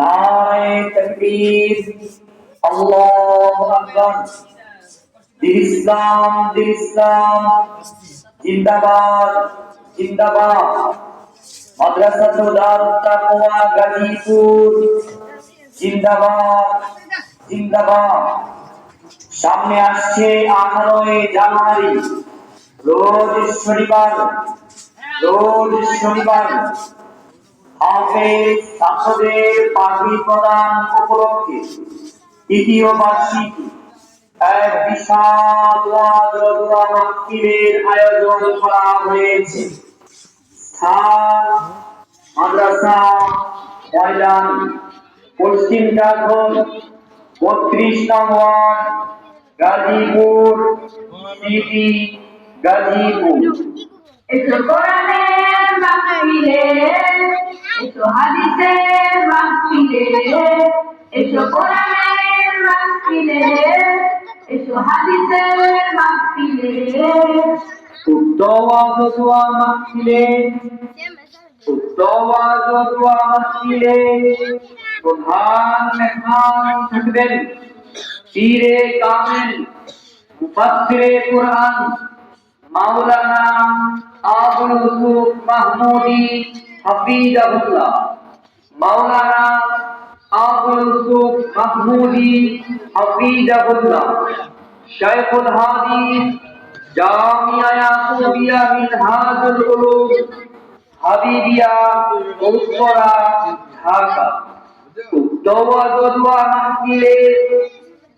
নারায়ে তাকওয়া গাজীপুর। জিন্দাবাদ জিন্দাবাদ। সামনে আসছে আঠারোই জানুয়ারি। রোজ শনিবার রোজ শনিবার। পাগড়ি প্রদান উপলক্ষে তৃতীয় বার্ষিকী এক বিশাল মাহফিলের আয়োজন করা হয়েছে। স্থান, মাদ্রাসা, ময়দান, পশ্চিম বত্রিশ নং ওয়ার্ড, গাজীপুর, সিটি, গাজীপুর। মাহফিলে এসো হাদিসের মাহফিলে, এসো কোরআনের মাহফিলে, এসো হাদিসের মাহফিলে। উক্ত ওয়াজ দোয়া মাহফিলে উক্ত ওয়াজ মাওলানা আবুল মাহমুদি হাফিজাহুল্লাহ। মাওলানা আবুল মাহমুদি হাফিজাহুল্লাহ। শাইখুল হাদিস জামিয়া ইয়াকুবিয়া উলুম হাবিবিয়া উত্তরা, ঢাকা। ও দোয়া মাহফিলে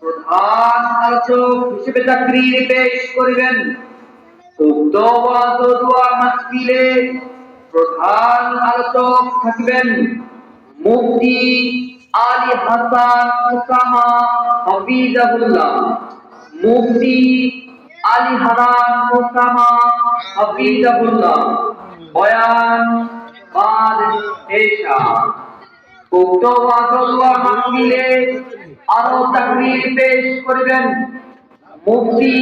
প্রধান আলোচক হিসেবে চাকরির পেশ করিবেন মাহফিলে প্রধান আলোচক থাকবেন মুফতি আলী হাসান ওসামা মুফতি আলী হাসান ওসামা বয়ান বাদ উক্ত মাহফিলে আরও তাকরীর পেশ করবেন মুফতি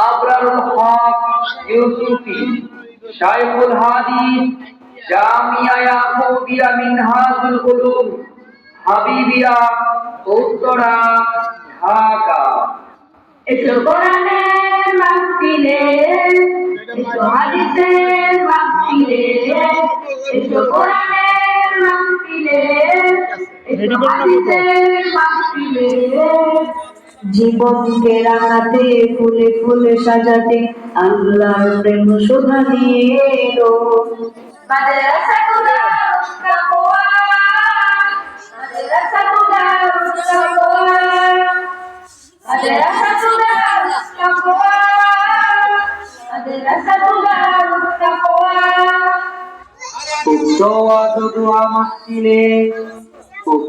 আবরারুল হক ইউসুফি, শাইখুল হাদিস জামিয়া ইয়াকুবিয়া মিনহাজুল উলুম, হাবিবিয়া উত্তরা, ঢাকা। এসো কোরআনের মাহফিলে, এসো হাদিসের মাহফিলে, এসো কোরআনের মাহফিলে, এসো হাদিসের মাহফিলে। জীবনকে রাঙাতে ফুলে ফুলে সাজাতে আল্লাহর প্রেম শোভা দিয়ে এলো। দোয়া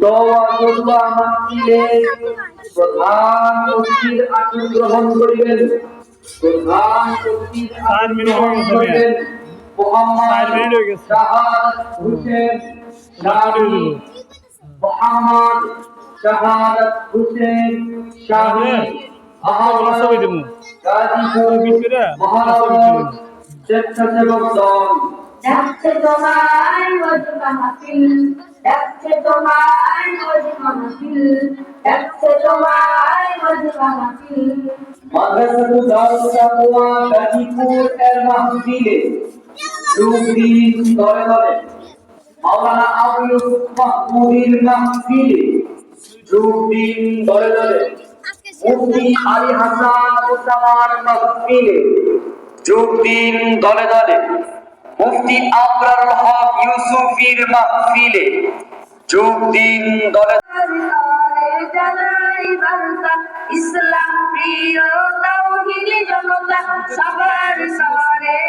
দোয়া মাহফিলে প্রধান অতিথির আসন গ্রহণ করিবেন। প্রধান অতিথির চার আসন গ্রহণ হয়ে করিবেন। মোহাম্মদ হয়ে। শাহাদ হোসেন শাহী মোহাম্মদ শাহাদ হোসেন শাহী ওগুলো গাজীপুর মহানগর স্বেচ্ছাসেবক দল। ডাকছে তোমায় ওয়াজিবা মাহফিল ডাকছে তোমায় ওয়াজিবা মাহফিল ডাকছে তোমায় ওয়াজিবা মাহফিল। মাদ্রাসাতুল দারুল তাকওয়া গাজীপুর এর মাহফিলে দিন দলে দলে মাওলানা আবুল মাহমুদির মাহফিলে দিন দলে দলে মুফতি আলী হাসান ওসামার মাহফিলে যোগ দিন দলে দলে মুফতি আবরারুল হক ইউসুফির মাহফিলে যোগ দিন দলে। ইসলাম প্রিয় তাওহীদ জনতা সবার সরে